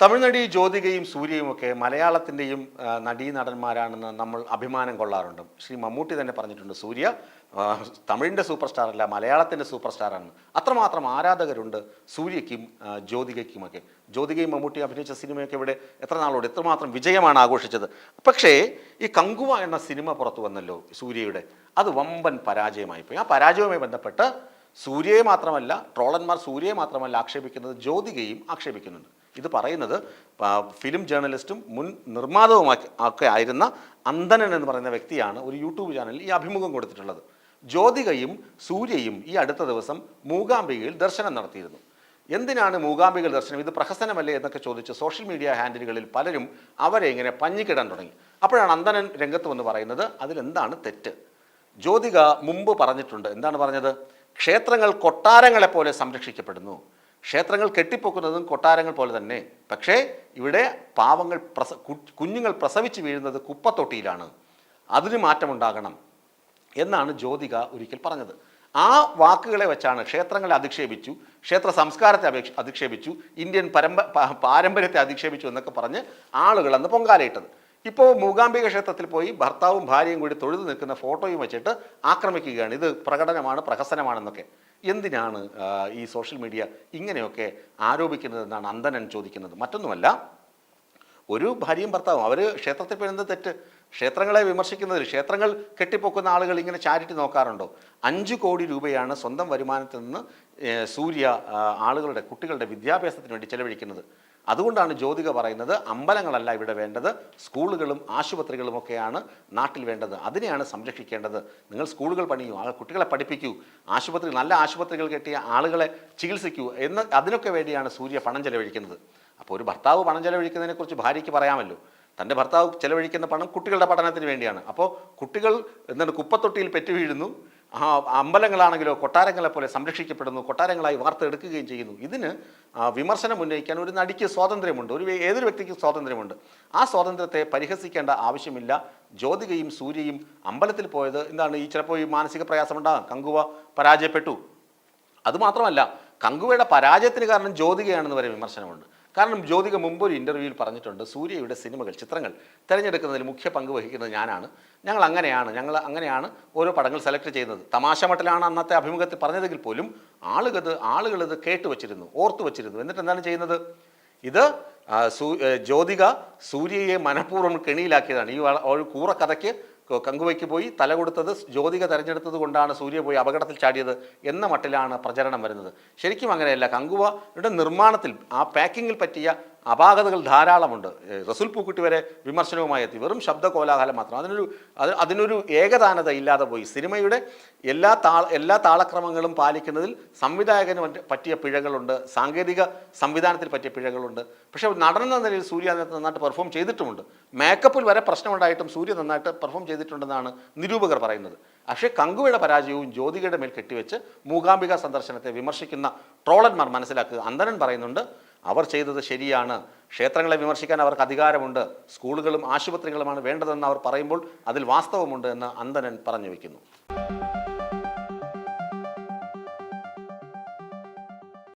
തമിഴ്നടി ജ്യോതികയും സൂര്യയും ഒക്കെ മലയാളത്തിന്റെയും നടീ നടന്മാരാണെന്ന് നമ്മൾ അഭിമാനം കൊള്ളാറുണ്ട്. ശ്രീ മമ്മൂട്ടി തന്നെ പറഞ്ഞിട്ടുണ്ട് സൂര്യ തമിഴിന്റെ സൂപ്പർ സ്റ്റാർ അല്ല മലയാളത്തിന്റെ സൂപ്പർ സ്റ്റാറാണ് അത്രമാത്രം ആരാധകരുണ്ട് സൂര്യയ്ക്കും ജ്യോതികയ്ക്കുമൊക്കെ. ജ്യോതികയും മമ്മൂട്ടി അഭിനയിച്ച സിനിമയൊക്കെ ഇവിടെ എത്ര നാളോട് എത്രമാത്രം വിജയമാണ് ആഘോഷിച്ചത്. പക്ഷേ ഈ കങ്കുവ എന്ന സിനിമ പുറത്തു വന്നല്ലോ സൂര്യയുടെ അത് വമ്പൻ പരാജയമായിപ്പോയി ആ പരാജയവുമായി ബന്ധപ്പെട്ട് സൂര്യയെ മാത്രമല്ല ട്രോളന്മാർ സൂര്യയെ മാത്രമല്ല ആക്ഷേപിക്കുന്നത് ജ്യോതികയും ആക്ഷേപിക്കുന്നുണ്ട്. ഇത് പറയുന്നത് ഫിലിം ജേർണലിസ്റ്റും മുൻ നിർമ്മാതാവുമാക്കി ഒക്കെ ആയിരുന്ന അന്തനൻ എന്ന് പറയുന്ന വ്യക്തിയാണ് ഒരു യൂട്യൂബ് ചാനലിൽ ഈ അഭിമുഖം കൊടുത്തിട്ടുള്ളത്. ജ്യോതികയും സൂര്യയും ഈ അടുത്ത ദിവസം മൂകാംബികയിൽ ദർശനം നടത്തിയിരുന്നു. എന്തിനാണ് മൂകാംബികൾ ദർശനം? ഇത് പ്രഹസനമല്ലേ എന്നൊക്കെ ചോദിച്ച് സോഷ്യൽ മീഡിയ ഹാൻഡിലുകളിൽ പലരും അവരെ ഇങ്ങനെ പഞ്ഞിക്കിടാൻ തുടങ്ങി. അപ്പോഴാണ് അന്തനൻ രംഗത്ത് വന്ന് പറയുന്നത് അതിലെന്താണ് തെറ്റ്? ജ്യോതിക മുമ്പ് പറഞ്ഞിട്ടുണ്ട്. എന്താണ് പറഞ്ഞത്? ക്ഷേത്രങ്ങൾ കൊട്ടാരങ്ങളെപ്പോലെ സംരക്ഷിക്കപ്പെടുന്നു. ക്ഷേത്രങ്ങൾ കെട്ടിപ്പൊക്കുന്നതും കൊട്ടാരങ്ങൾ പോലെ തന്നെ. പക്ഷേ ഇവിടെ പാവങ്ങൾ പ്രസ കുഞ്ഞുങ്ങൾ പ്രസവിച്ച് വീഴുന്നത് കുപ്പത്തൊട്ടിയിലാണ്. അതിന് മാറ്റമുണ്ടാകണം എന്നാണ് ജ്യോതിക ഒരിക്കൽ പറഞ്ഞത്. ആ വാക്കുകളെ വെച്ചാണ് ക്ഷേത്രങ്ങളെ അധിക്ഷേപിച്ചു ക്ഷേത്ര സംസ്കാരത്തെ അപേക്ഷ അധിക്ഷേപിച്ചു ഇന്ത്യൻ പരമ്പ പാരമ്പര്യത്തെ അധിക്ഷേപിച്ചു എന്നൊക്കെ പറഞ്ഞ് ആളുകൾ അന്ന് പൊങ്കാലയിട്ടത്. ഇപ്പോൾ മൂകാംബിക ക്ഷേത്രത്തിൽ പോയി ഭർത്താവും ഭാര്യയും കൂടി തൊഴുതു നിൽക്കുന്ന ഫോട്ടോയും വെച്ചിട്ട് ആക്രമിക്കുകയാണ്. ഇത് പ്രകടനമാണ് പ്രഹസനമാണെന്നൊക്കെ. എന്തിനാണ് ഈ സോഷ്യൽ മീഡിയ ഇങ്ങനെയൊക്കെ ആരോപിക്കുന്നതെന്നാണ് അന്തനൻ ചോദിക്കുന്നത്. മറ്റൊന്നുമല്ല ഒരു ഭാര്യയും ഭർത്താവും അവർ ക്ഷേത്രത്തിൽ പോയി എന്ത് തെറ്റ്? ക്ഷേത്രങ്ങളെ വിമർശിക്കുന്നതിൽ ക്ഷേത്രങ്ങൾ കെട്ടിപ്പൊക്കുന്ന ആളുകൾ ഇങ്ങനെ ചാരിറ്റി നോക്കാറുണ്ടോ? അഞ്ച് കോടി രൂപയാണ് സ്വന്തം വരുമാനത്തിൽ നിന്ന് സൂര്യ ആളുകളുടെ കുട്ടികളുടെ വിദ്യാഭ്യാസത്തിന് വേണ്ടി ചെലവഴിക്കുന്നത്. അതുകൊണ്ടാണ് ജ്യോതിക പറയുന്നത് അമ്പലങ്ങളല്ല ഇവിടെ വേണ്ടത് സ്കൂളുകളും ആശുപത്രികളും ഒക്കെയാണ് നാട്ടിൽ വേണ്ടത്. അതിനെയാണ് സംരക്ഷിക്കേണ്ടത്. നിങ്ങൾ സ്കൂളുകൾ പണിയൂ ആ കുട്ടികളെ പഠിപ്പിക്കൂ ആശുപത്രി നല്ല ആശുപത്രികൾ കെട്ടിയ ആളുകളെ ചികിത്സിക്കൂ എന്ന് അതിനൊക്കെ വേണ്ടിയാണ് സൂര്യ പണം ചെലവഴിക്കുന്നത്. അപ്പോൾ ഒരു ഭർത്താവ് പണം ചെലവഴിക്കുന്നതിനെക്കുറിച്ച് ഭാര്യയ്ക്ക് പറയാമല്ലോ. തന്റെ ഭർത്താവ് ചെലവഴിക്കുന്ന പണം കുട്ടികളുടെ പഠനത്തിന് വേണ്ടിയാണ്. അപ്പോൾ കുട്ടികൾ എന്താണ് കുപ്പത്തൊട്ടിയിൽ പെറ്റു വീഴുന്നു ആ അമ്പലങ്ങളാണെങ്കിലോ കൊട്ടാരങ്ങളെ പോലെ സംരക്ഷിക്കപ്പെടുന്നു കൊട്ടാരങ്ങളായി വാർത്തെടുക്കുകയും ചെയ്യുന്നു. ഇതിന് വിമർശനം ഉന്നയിക്കാൻ ഒരു നടിക്ക് സ്വാതന്ത്ര്യമുണ്ട്. ഒരു ഏതൊരു വ്യക്തിക്കും സ്വാതന്ത്ര്യമുണ്ട്. ആ സ്വാതന്ത്ര്യത്തെ പരിഹസിക്കേണ്ട ആവശ്യമില്ല. ജ്യോതികയും സൂര്യയും അമ്പലത്തിൽ പോയത് എന്താണ്? ഈ ചിലപ്പോൾ ഈ മാനസിക പ്രയാസമുണ്ടാകാം. കങ്കുവ പരാജയപ്പെട്ടു. അതുമാത്രമല്ല കങ്കുവയുടെ പരാജയത്തിന് കാരണം ജ്യോതികയാണെന്ന് വരെ വിമർശനമുണ്ട്. കാരണം ജ്യോതിക മുമ്പ് ഒരു ഇന്റർവ്യൂവിൽ പറഞ്ഞിട്ടുണ്ട് സൂര്യയുടെ സിനിമകൾ ചിത്രങ്ങൾ തിരഞ്ഞെടുക്കുന്നതിൽ മുഖ്യ പങ്ക് വഹിക്കുന്നത് ഞാനാണ്. ഞങ്ങൾ അങ്ങനെയാണ് ഞങ്ങൾ അങ്ങനെയാണ് ഓരോ പടങ്ങൾ സെലക്ട് ചെയ്യുന്നത്. തമാശ മട്ടിലാണ് അന്നത്തെ അഭിമുഖത്തിൽ പറഞ്ഞതെങ്കിൽ പോലും ആളുകത് ആളുകളിത് കേട്ട് വച്ചിരുന്നു ഓർത്തു വച്ചിരുന്നു. എന്നിട്ട് എന്താണ് ചെയ്യുന്നത്? ഇത് ജ്യോതിക സൂര്യയെ മനഃപൂർവം കെണിയിലാക്കിയതാണ്. ഈ ഒരു കൂറക്കഥയ്ക്ക് കങ്കുവയ്ക്ക് പോയി തല കൊടുത്തത് ജ്യോതിക തെരഞ്ഞെടുത്തത് കൊണ്ടാണ് സൂര്യ പോയി അപകടത്തിൽ ചാടിയത് എന്ന മട്ടിലാണ് പ്രചരണം വരുന്നത്. ശരിക്കും അങ്ങനെയല്ല. കങ്കുവയുടെ നിർമ്മാണത്തിൽ ആ പാക്കിങ്ങിൽ പറ്റിയ അപാകതകൾ ധാരാളമുണ്ട്. റസുൽ പൂക്കുട്ടി വരെ വിമർശനവുമായി എത്തി. വെറും ശബ്ദ കോലാഹലം മാത്രം. അതിനൊരു അത് അതിനൊരു ഏകതാനത ഇല്ലാതെ പോയി. സിനിമയുടെ എല്ലാ താള എല്ലാ താളക്രമങ്ങളും പാലിക്കുന്നതിൽ സംവിധായകന് പറ്റിയ പിഴകളുണ്ട്. സാങ്കേതിക സംവിധാനത്തിൽ പറ്റിയ പിഴകളുണ്ട്. പക്ഷേ നടനെന്ന നിലയിൽ സൂര്യ നന്നായിട്ട് പെർഫോം ചെയ്തിട്ടുമുണ്ട്. മേക്കപ്പിൽ വരെ പ്രശ്നമുണ്ടായിട്ടും സൂര്യ നന്നായിട്ട് പെർഫോം ചെയ്തിട്ടുണ്ടെന്നാണ് നിരൂപകർ പറയുന്നത്. പക്ഷേ കങ്കുവയുടെ പരാജയവും ജ്യോതികയുടെ മേൽ കെട്ടിവെച്ച് മൂകാംബിക സന്ദർശനത്തെ വിമർശിക്കുന്ന ട്രോളന്മാർ മനസ്സിലാക്കുക. അന്തരൻ പറയുന്നുണ്ട് അവർ ചെയ്തത് ശരിയാണ്. ക്ഷേത്രങ്ങളെ വിമർശിക്കാൻ അവർക്ക് അധികാരമുണ്ട്. സ്കൂളുകളും ആശുപത്രികളുമാണ് വേണ്ടതെന്ന് അവർ പറയുമ്പോൾ അതിൽ വാസ്തവമുണ്ട് എന്ന് അന്തനൻ പറഞ്ഞു വയ്ക്കുന്നു